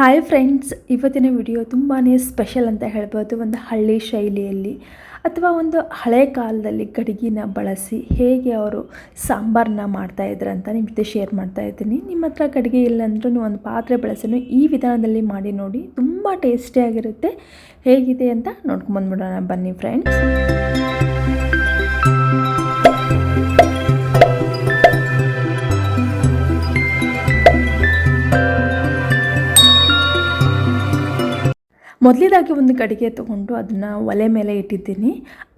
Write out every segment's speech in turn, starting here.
Hi friends ಇವತ್ತಿನ video ತುಂಬಾ special ಅಂತ ಹೇಳ್ಬೋದು ಒಂದು ಹಳ್ಳಿ ಶೈಲಿಯಲ್ಲಿ ಅಥವಾ ಒಂದು ಹಳೆ ಕಾಲದಲ್ಲಿ ಗಡಿಗಿನ ಬಳಸಿ ಹೇಗೆ ಅವರು ಸಾಂಬಾರನ್ನ ಮಾಡ್ತಾಯಿದ್ರು ಅಂತ ನಿಮ್ಮ ಜೊತೆ ಶೇರ್ ಮಾಡ್ತಾ ಇದ್ದೀನಿ. ನಿಮ್ಮ ಹತ್ರ ಗಡಿಗೆ ಇಲ್ಲ ಅಂದ್ರೂ ನೀವು ಒಂದು ಪಾತ್ರೆ ಬಳಸಲು ಈ ವಿಧಾನದಲ್ಲಿ ಮಾಡಿ ನೋಡಿ, ತುಂಬ ಟೇಸ್ಟಿಯಾಗಿರುತ್ತೆ ಹೇಗಿದೆ ಅಂತ ನೋಡ್ಕೊಂಬಂದ್ಬಿಡೋಣ ಬನ್ನಿ ಫ್ರೆಂಡ್ಸ್ ಮೊದಲೇದಾಗಿ ಒಂದು ಕಡಿಗೆ ತೊಗೊಂಡು ಅದನ್ನು ಒಲೆ ಮೇಲೆ ಇಟ್ಟಿದ್ದೀನಿ.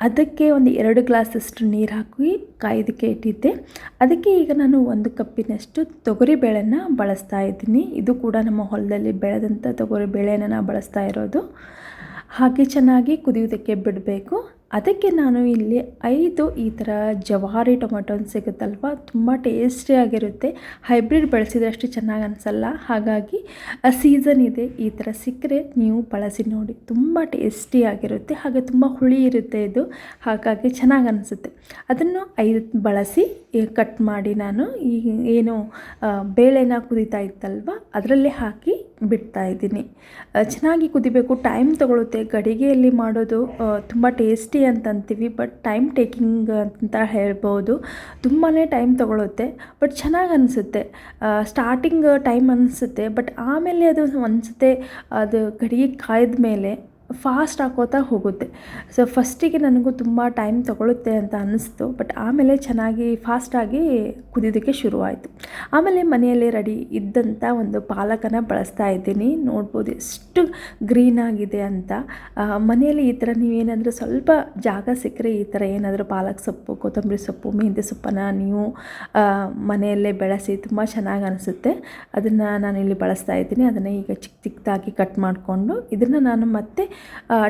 ಅದಕ್ಕೆ ಒಂದು ಎರಡು ಗ್ಲಾಸಷ್ಟು ನೀರು ಹಾಕಿ ಕಾಯೋದಕ್ಕೆ ಇಟ್ಟಿದ್ದೆ. ಅದಕ್ಕೆ ಈಗ ನಾನು ಒಂದು ಕಪ್ಪಿನಷ್ಟು ತೊಗರಿ ಬೇಳೆನ ಬಳಸ್ತಾ ಇದ್ದೀನಿ. ಇದು ಕೂಡ ನಮ್ಮ ಹೊಲದಲ್ಲಿ ಬೆಳೆದಂಥ ತೊಗರಿ ಬೇಳೆನ ನಾನು ಬಳಸ್ತಾ ಇರೋದು. ಹಾಗೆ ಚೆನ್ನಾಗಿ ಕುದಿಯೋದಕ್ಕೆ ಬಿಡಬೇಕು. ಅದಕ್ಕೆ ನಾನು ಇಲ್ಲಿ ಐದು ಈ ಥರ ಜವಾರಿ ಟೊಮೆಟೊ ಸಿಗುತ್ತಲ್ವ? ತುಂಬ ಟೇಸ್ಟಿಯಾಗಿರುತ್ತೆ ಹೈಬ್ರಿಡ್ ಬಳಸಿದ್ರೆ ಅಷ್ಟು ಚೆನ್ನಾಗಿ ಅನಿಸಲ್ಲ. ಹಾಗಾಗಿ ಸೀಸನ್ ಇದೆ, ಈ ಥರ ಸಿಕ್ಕರೆ ನೀವು ಬಳಸಿ ನೋಡಿ. ತುಂಬ ಟೇಸ್ಟಿಯಾಗಿರುತ್ತೆ ಹಾಗೆ ತುಂಬ ಹುಳಿ ಇರುತ್ತೆ ಇದು. ಹಾಗಾಗಿ ಚೆನ್ನಾಗಿ ಅನಿಸುತ್ತೆ. ಅದನ್ನು ಐದು ಬಳಸಿ ಕಟ್ ಮಾಡಿ ನಾನು ಈ ಏನು ಬೇಳೆನ ಕುದೀತಾ ಇತ್ತಲ್ವ? ಅದರಲ್ಲೇ ಹಾಕಿ ಬಿಡ್ತಾ ಇದ್ದೀನಿ. ಚೆನ್ನಾಗಿ ಕುದಿಬೇಕು ಟೈಮ್ ತಗೊಳುತ್ತೆ. ಗಡಿಗೆಯಲ್ಲಿ ಮಾಡೋದು ತುಂಬ ಟೇಸ್ಟಿ ಅಂತ ಅಂತೀವಿ ಬಟ್ ಟೈಮ್ ಟೇಕಿಂಗ್ ಅಂತ ಹೇಳ್ಬೋದು. ತುಂಬಾ ಟೈಮ್ ತಗೊಳುತ್ತೆ ಬಟ್ ಚೆನ್ನಾಗಿ ಅನಿಸುತ್ತೆ. ಸ್ಟಾರ್ಟಿಂಗ್ ಟೈಮ್ ಅನಿಸುತ್ತೆ ಬಟ್ ಆಮೇಲೆ ಅದು ಅನಿಸುತ್ತೆ, ಅದು ಗಡಿಗೆ ಕಾಯ್ದ ಮೇಲೆ ಫಾಸ್ಟ್ ಹಾಕೋತಾ ಹೋಗುತ್ತೆ. ಸೊ ಫಸ್ಟಿಗೆ ನನಗೂ ತುಂಬ ಟೈಮ್ ತಗೊಳುತ್ತೆ ಅಂತ ಅನ್ನಿಸ್ತು. ಬಟ್ ಆಮೇಲೆ ಚೆನ್ನಾಗಿ ಫಾಸ್ಟಾಗಿ ಕುದಿಯೋದಕ್ಕೆ ಶುರುವಾಯಿತು. ಆಮೇಲೆ ಮನೆಯಲ್ಲಿ ರೆಡಿ ಇದ್ದಂಥ ಒಂದು ಪಾಲಕನ ಬಳಸ್ತಾ ಇದ್ದೀನಿ. ನೋಡ್ಬೋದು ಎಷ್ಟು ಗ್ರೀನ್ ಆಗಿದೆ ಅಂತ. ಮನೆಯಲ್ಲಿ ಈ ಥರ ನೀವೇನಾದರೂ ಸ್ವಲ್ಪ ಜಾಗ ಸಿಕ್ಕರೆ ಈ ಥರ ಏನಾದರೂ ಪಾಲಕ್ ಸೊಪ್ಪು, ಕೊತ್ತಂಬರಿ ಸೊಪ್ಪು ಮೆಹಂದಿ ಸೊಪ್ಪನ್ನು ನೀವು ಮನೆಯಲ್ಲೇ ಬೆಳೆಸಿ ತುಂಬ ಚೆನ್ನಾಗಿ ಅನಿಸುತ್ತೆ. ಅದನ್ನು ಇಲ್ಲಿ ಬಳಸ್ತಾ ಇದ್ದೀನಿ. ಅದನ್ನು ಈಗ ಚಿಕ್ಕ ಚಿಕ್ಕದಾಗಿ ಕಟ್ ಮಾಡಿಕೊಂಡು ಇದನ್ನು ನಾನು ಮತ್ತೆ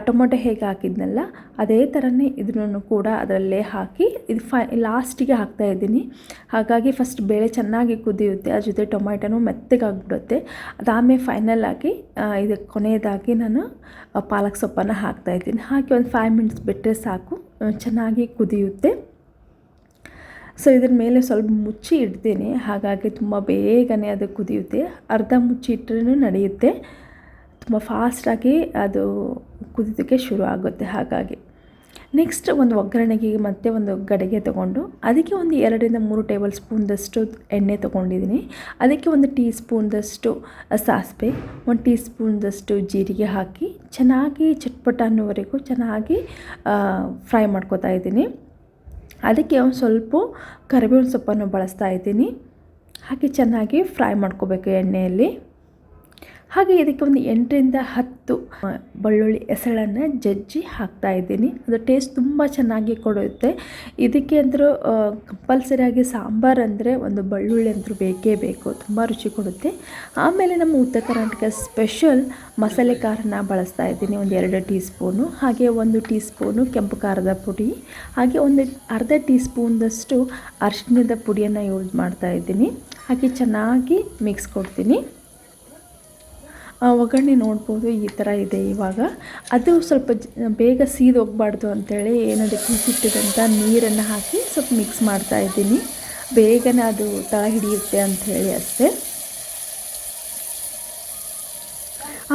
ಟೊಮೊಟೊ ಹೇಗೆ ಹಾಕಿದ್ನಲ್ಲ, ಅದೇ ಥರನೇ ಇದನ್ನು ಕೂಡ ಅದರಲ್ಲೇ ಹಾಕಿ ಇದು ಫೈ, ಲಾಸ್ಟಿಗೆ ಹಾಕ್ತಾ ಇದ್ದೀನಿ. ಹಾಗಾಗಿ ಫಸ್ಟ್ ಬೇಳೆ ಚೆನ್ನಾಗಿ ಕುದಿಯುತ್ತೆ, ಅದ್ರ ಜೊತೆ ಟೊಮೆಟೊನೂ ಮೆತ್ತಗಾಗ್ಬಿಡುತ್ತೆ. ಅದಾದಮೇಲೆ ಫೈನಲ್ ಆಗಿ ಇದು ಕೊನೆಯದಾಗಿ ನಾನು ಪಾಲಕ್ ಸೊಪ್ಪನ್ನು ಹಾಕ್ತಾಯಿದ್ದೀನಿ ಹಾಕಿ ಒಂದು ಫೈವ್ ಮಿನಿಟ್ಸ್ ಬಿಟ್ಟರೆ ಸಾಕು ಚೆನ್ನಾಗಿ ಕುದಿಯುತ್ತೆ. ಸೊ ಇದ್ರ ಮೇಲೆ ಸ್ವಲ್ಪ ಮುಚ್ಚಿ ಇಡ್ತೀನಿ. ಹಾಗಾಗಿ ತುಂಬ ಬೇಗನೆ ಅದು ಕುದಿಯುತ್ತೆ. ಅರ್ಧ ಮುಚ್ಚಿ ಇಟ್ಟರೂ ನಡೆಯುತ್ತೆ. ತುಂಬ ಫಾಸ್ಟಾಗಿ ಅದು ಕುದಿಯೋದಕ್ಕೆ ಶುರು ಆಗುತ್ತೆ ಹಾಗಾಗಿ. ನೆಕ್ಸ್ಟ್ ಒಂದು ಒಗ್ಗರಣೆಗೆ ಮತ್ತೆ ಒಂದು ಗಡಿಗೆ ತಗೊಂಡು ಅದಕ್ಕೆ ಒಂದು ಎರಡರಿಂದ ಮೂರು ಟೇಬಲ್ ಸ್ಪೂನ್ದಷ್ಟು ಎಣ್ಣೆ ತೊಗೊಂಡಿದ್ದೀನಿ. ಅದಕ್ಕೆ ಒಂದು ಟೀ ಸ್ಪೂನ್ದಷ್ಟು ಸಾಸಿವೆ, ಒಂದು ಟೀ ಸ್ಪೂನ್ದಷ್ಟು ಜೀರಿಗೆ ಹಾಕಿ ಚೆನ್ನಾಗಿ ಚಟ್ಪಟ ಅನ್ನೋವರೆಗೂ ಚೆನ್ನಾಗಿ ಫ್ರೈ ಮಾಡ್ಕೋತಾ ಇದ್ದೀನಿ. ಅದಕ್ಕೆ ಒಂದು ಸ್ವಲ್ಪ ಕರಿಬೇವಿನ ಸೊಪ್ಪನ್ನು ಬಳಸ್ತಾ ಇದ್ದೀನಿ. ಹಾಕಿ ಚೆನ್ನಾಗಿ ಫ್ರೈ ಮಾಡ್ಕೋಬೇಕು ಎಣ್ಣೆಯಲ್ಲಿ. ಹಾಗೆ ಇದಕ್ಕೆ ಒಂದು ಎಂಟರಿಂದ ಹತ್ತು ಬೆಳ್ಳುಳ್ಳಿ ಹೆಸಳನ್ನು ಜಜ್ಜಿ ಹಾಕ್ತಾ ಇದ್ದೀನಿ. ಅದು ಟೇಸ್ಟ್ ತುಂಬ ಚೆನ್ನಾಗಿ ಕೊಡುತ್ತೆ. ಇದಕ್ಕೆ ಅಂದರೂ ಕಂಪಲ್ಸರಿಯಾಗಿ ಸಾಂಬಾರು ಅಂದರೆ ಒಂದು ಬೆಳ್ಳುಳ್ಳಿ ಅಂತೂ ಬೇಕೇ ಬೇಕು. ತುಂಬ ರುಚಿ ಕೊಡುತ್ತೆ. ಆಮೇಲೆ ನಮ್ಮ ಉತ್ತರ ಕರ್ನಾಟಕ ಸ್ಪೆಷಲ್ ಮಸಾಲೆ ಖಾರನ ಬಳಸ್ತಾ ಇದ್ದೀನಿ. ಒಂದು ಎರಡು ಟೀ ಸ್ಪೂನು ಹಾಗೆ ಒಂದು ಟೀ ಸ್ಪೂನು ಕೆಂಪು ಖಾರದ ಪುಡಿ, ಹಾಗೆ ಒಂದು ಅರ್ಧ ಟೀ ಸ್ಪೂನ್ದಷ್ಟು ಅರಿಶಿಣದ ಪುಡಿಯನ್ನು ಯೂಸ್ ಮಾಡ್ತಾ ಇದ್ದೀನಿ. ಹಾಗೆ ಚೆನ್ನಾಗಿ ಮಿಕ್ಸ್ ಕೊಡ್ತೀನಿ. ಒಗ್ಗರಣೆ ನೋಡ್ಬೋದು, ಈ ಥರ ಇದೆ ಇವಾಗ. ಅದು ಸ್ವಲ್ಪ ಬೇಗ ಸೀದು ಹೋಗ್ಬಾರ್ದು ಅಂಥೇಳಿ ಏನದಕ್ಕೆ ಕೂಸಿಟ್ಟಿದಂಥ ನೀರನ್ನು ಹಾಕಿ ಸ್ವಲ್ಪ ಮಿಕ್ಸ್ ಮಾಡ್ತಾ ಇದ್ದೀನಿ. ಬೇಗನೆ ಅದು ತಳ ಹಿಡಿಯುತ್ತೆ ಅಂಥೇಳಿ ಅಷ್ಟೇ.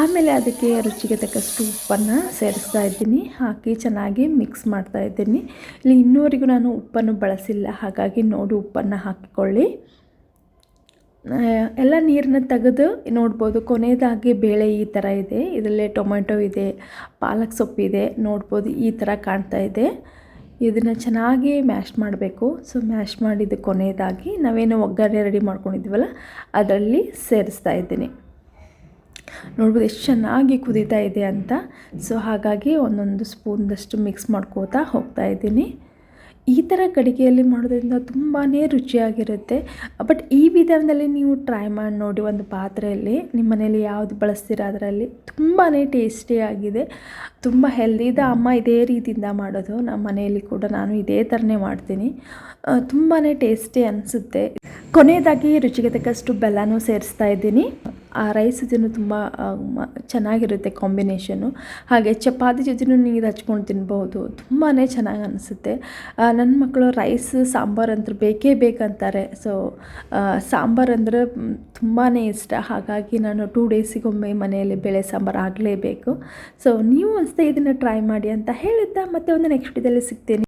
ಆಮೇಲೆ ಅದಕ್ಕೆ ರುಚಿಗೆ ತಕ್ಕಷ್ಟು ಉಪ್ಪನ್ನು ಸೇರಿಸ್ತಾ ಇದ್ದೀನಿ. ಹಾಕಿ ಚೆನ್ನಾಗಿ ಮಿಕ್ಸ್ ಮಾಡ್ತಾ ಇದ್ದೀನಿ. ಇಲ್ಲಿ ಇನ್ನೂವರೆಗೂ ನಾನು ಉಪ್ಪನ್ನು ಬಳಸಿಲ್ಲ, ಹಾಗಾಗಿ ನೋಡಿ ಉಪ್ಪನ್ನು ಹಾಕಿಕೊಳ್ಳಿ. ಎಲ್ಲ ನೀರನ್ನ ತೆಗೆದು ನೋಡ್ಬೋದು. ಕೊನೆಯದಾಗಿ ಬೇಳೆ ಈ ಥರ ಇದೆ. ಇದರಲ್ಲೇ ಟೊಮೆಟೊ ಇದೆ, ಪಾಲಕ್ ಸೊಪ್ಪಿದೆ ನೋಡ್ಬೋದು ಈ ಥರ ಕಾಣ್ತಾ ಇದೆ. ಇದನ್ನು ಚೆನ್ನಾಗಿ ಮ್ಯಾಶ್ ಮಾಡಬೇಕು. ಸೊ ಮ್ಯಾಶ್ ಮಾಡಿದ ಕೊನೆಯದಾಗಿ ನಾವೇನು ಒಗ್ಗರಣೆ ರೆಡಿ ಮಾಡ್ಕೊಂಡಿದ್ದೀವಲ್ಲ, ಅದರಲ್ಲಿ ಸೇರಿಸ್ತಾ ಇದ್ದೀನಿ. ನೋಡ್ಬೋದು ಎಷ್ಟು ಚೆನ್ನಾಗಿ ಕುದೀತಾ ಇದೆ ಅಂತ. ಸೊ ಹಾಗಾಗಿ ಒಂದೊಂದು ಸ್ಪೂನ್ದಷ್ಟು ಮಿಕ್ಸ್ ಮಾಡ್ಕೋತಾ ಹೋಗ್ತಾ ಇದ್ದೀನಿ. ಈ ಥರ ಕಡಿಗೆಯಲ್ಲಿ ಮಾಡೋದ್ರಿಂದ ತುಂಬಾ ರುಚಿಯಾಗಿರುತ್ತೆ. ಬಟ್ ಈ ವಿಧಾನದಲ್ಲಿ ನೀವು ಟ್ರೈ ಮಾಡಿ ನೋಡಿ ಒಂದು ಪಾತ್ರೆಯಲ್ಲಿ, ನಿಮ್ಮ ಮನೆಯಲ್ಲಿ ಯಾವುದು ಬಳಸ್ತೀರ ಅದರಲ್ಲಿ ತುಂಬಾ ಟೇಸ್ಟಿಯಾಗಿದೆ ತುಂಬ ಹೆಲ್ದಿ ಅಮ್ಮ ಇದೇ ರೀತಿಯಿಂದ ಮಾಡೋದು. ನಮ್ಮ ಮನೆಯಲ್ಲಿ ಕೂಡ ನಾನು ಇದೇ ಥರನೇ ಮಾಡ್ತೀನಿ. ತುಂಬಾ ಟೇಸ್ಟಿ ಅನಿಸುತ್ತೆ. ಕೊನೆಯದಾಗಿ ರುಚಿಗೆ ತಕ್ಕಷ್ಟು ಬೆಲ್ಲನೂ ಸೇರಿಸ್ತಾ ಇದ್ದೀನಿ. ಆ ರೈಸ್ ಜೊತೆನೂ ತುಂಬ ಚೆನ್ನಾಗಿರುತ್ತೆ ಕಾಂಬಿನೇಷನು ಹಾಗೆ ಚಪಾತಿ ಜೊತೆನೂ ಇದು ಹಚ್ಕೊಂಡು ತಿನ್ಬೋದು ತುಂಬಾ ಚೆನ್ನಾಗಿ ಅನಿಸುತ್ತೆ. ನನ್ನ ಮಕ್ಕಳು ರೈಸ್ ಸಾಂಬಾರು ಅಂದ್ರೆ ಬೇಕೇ ಬೇಕಂತಾರೆ. ಸೊ ಸಾಂಬಾರು ಅಂದರೆ ತುಂಬಾ ಇಷ್ಟ. ಹಾಗಾಗಿ ನಾನು ಟೂ ಡೇಸಿಗೊಮ್ಮೆ ಮನೆಯಲ್ಲಿ ಬೇಳೆ ಸಾಂಬಾರು ಆಗಲೇಬೇಕು. ಸೊ ನೀವು ಅಷ್ಟೇ ಇದನ್ನು ಟ್ರೈ ಮಾಡಿ ಅಂತ ಹೇಳಿದ್ದ. ಮತ್ತೆ ಒಂದು ನೆಕ್ಸ್ಟ್ ವಿಡಿಯೋದಲ್ಲಿ ಸಿಗ್ತೀನಿ.